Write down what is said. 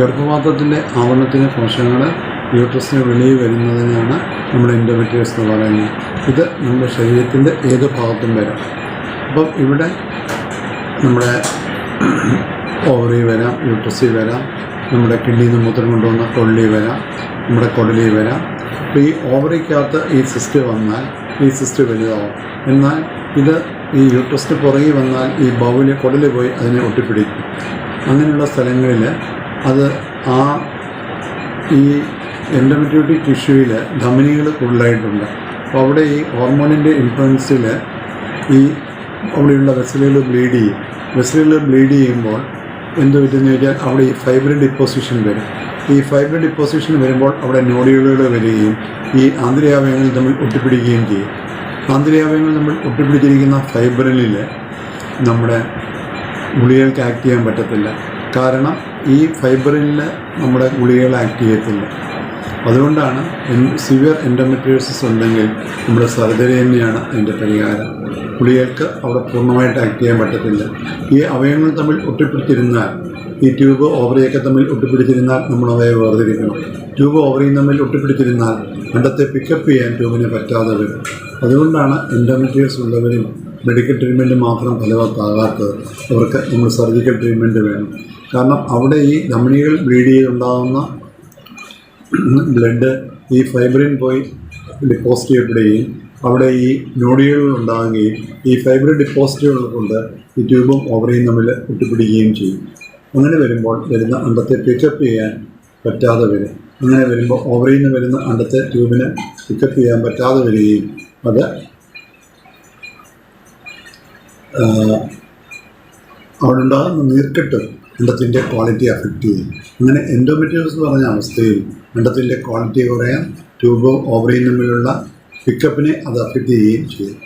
ഗർഭപാത്രത്തിന്റെ ആവരണത്തിലെ കോശങ്ങൾ യൂട്രസിന് വെളിയിൽ വരുന്നതിനാണ് നമ്മൾ ഇൻഡോമെട്രിയസ് എന്ന് പറയുന്നത്. ഇത് നമ്മുടെ ശരീരത്തിന്റെ ഏത് ഭാഗത്തും വരാം. അപ്പം ഇവിടെ നമ്മുടെ ഓവറി വരാം യൂട്രസിൽ വരാം നമ്മുടെ കിഡ്നിയിൽ നിന്ന് മൂത്രം കൊണ്ടുവന്ന കൊള്ളി വരാം നമ്മുടെ കൊടലി വരാം. അപ്പോൾ ഈ ഓവറിക്കകത്ത് ഈ സിസ്റ്റ് വന്നാൽ ഈ സിസ്റ്റ് വലുതാവും. എന്നാൽ ഇത് ഈ യൂട്രസിന് പുറകെ വന്നാൽ ഈ ബൗൽ കൊടലി പോയി അതിനെ ഒട്ടിപ്പിടിക്കും. അങ്ങനെയുള്ള സ്ഥലങ്ങളിൽ അത് ആ ഈ എൻഡോമെട്രിയോട്ടിക് ടിഷ്യൂവിൽ ധമനികൾ കൂടുതലായിട്ടുണ്ട്. അപ്പോൾ അവിടെ ഈ ഹോർമോണിന്റെ ഇൻഫ്ലുവൻസിൽ ഈ അവിടെയുള്ള വെസലുകൾ ബ്ലീഡ് ചെയ്യും. വെസലുകൾ ബ്ലീഡ് ചെയ്യുമ്പോൾ എന്ത് പറ്റുമെന്ന് ചോദിച്ചാൽ അവിടെ ഈ ഫൈബ്രിൻ ഡിപ്പോസിഷൻ വരും. ഈ ഫൈബ്രിൻ ഡിപ്പോസിഷൻ വരുമ്പോൾ അവിടെ നോഡിയുകൾ വരികയും ഈ ആന്തരികാവയവങ്ങൾ തമ്മിൽ ഒട്ടിപ്പിടിക്കുകയും ചെയ്യും. ആന്തരികാവയവങ്ങൾ തമ്മിൽ ഒട്ടിപ്പിടിച്ചിരിക്കുന്ന ഫൈബ്രിനിൽ നമ്മുടെ ഗുളികൾക്ക് ആക്ട് ചെയ്യാൻ പറ്റത്തില്ല. കാരണം ഈ ഫൈബറിൽ നമ്മുടെ ഗുളികൾ ആക്ട് ചെയ്യത്തില്ല. അതുകൊണ്ടാണ് സിവിയർ എൻഡോമെട്രിയോസിസ് ഉണ്ടെങ്കിൽ നമ്മുടെ സർജറി തന്നെയാണ് അതിന്റെ പരിഹാരം. ഗുളികൾക്ക് അവിടെ പൂർണമായിട്ട് ആക്ട് ചെയ്യാൻ പറ്റത്തില്ല. ഈ അവയവങ്ങൾ തമ്മിൽ ഒട്ടിപ്പിടിച്ചിരുന്നാൽ ഈ ട്യൂബ് ഓവറിയൊക്കെ തമ്മിൽ ഒട്ടിപ്പിടിച്ചിരുന്നാൽ നമ്മൾ അവയെ വേർതിരിക്കണം. ട്യൂബ് ഓവറിയും തമ്മിൽ ഒട്ടിപ്പിടിച്ചിരുന്നാൽ പണ്ടത്തെ പിക്കപ്പ് ചെയ്യാൻ ട്യൂബിനെ പറ്റാതെ വരും. അതുകൊണ്ടാണ് എൻഡോമെട്രിയോസ് ഉള്ളവരും മെഡിക്കൽ ട്രീറ്റ്മെന്റ് മാത്രം ഫലവത്താകാത്തത് അവർക്ക് നമ്മൾ സർജിക്കൽ ട്രീറ്റ്മെന്റ് വേണം. കാരണം അവിടെ ഈ ധമനികൾ ബ്ലീഡ് ചെയ്തുണ്ടാകുന്ന ബ്ലഡ് ഈ ഫൈബ്രിൻ പോയി ഡിപ്പോസിറ്റ് ചെയ്യപ്പെടുകയും അവിടെ ഈ നോഡികൾ ഉണ്ടാകുകയും ഈ ഫൈബ്രിൻ ഡിപ്പോസിറ്റുകൾ കൊണ്ട് ഈ ട്യൂബും ഓവറിയും തമ്മിൽ ഒട്ടിപ്പിടിക്കുകയും ചെയ്യും. അങ്ങനെ വരുമ്പോൾ വരുന്ന അണ്ടത്തെ പിക്കപ്പ് ചെയ്യാൻ പറ്റാതെ വരും. അങ്ങനെ വരുമ്പോൾ ഓവറിയിൽ നിന്ന് വരുന്ന അണ്ടത്തെ ട്യൂബിന് പിക്കപ്പ് ചെയ്യാൻ പറ്റാതെ വരികയും അത് അവിടെ ഉണ്ടാകുന്ന നീർക്കെട്ട് അണ്ടത്തിന്റെ ക്വാളിറ്റി അഫക്റ്റ് ചെയ്യും. അങ്ങനെ എൻഡോമെറ്റീരിയൽസ് എന്ന് പറഞ്ഞ അവസ്ഥയിൽ അണ്ടത്തിന്റെ ക്വാളിറ്റി കുറയാൻ ട്യൂബോ ഓവറിയും തമ്മിലുള്ള പിക്കപ്പിനെ അത് അഫക്റ്റ് ചെയ്യുകയും ചെയ്യും.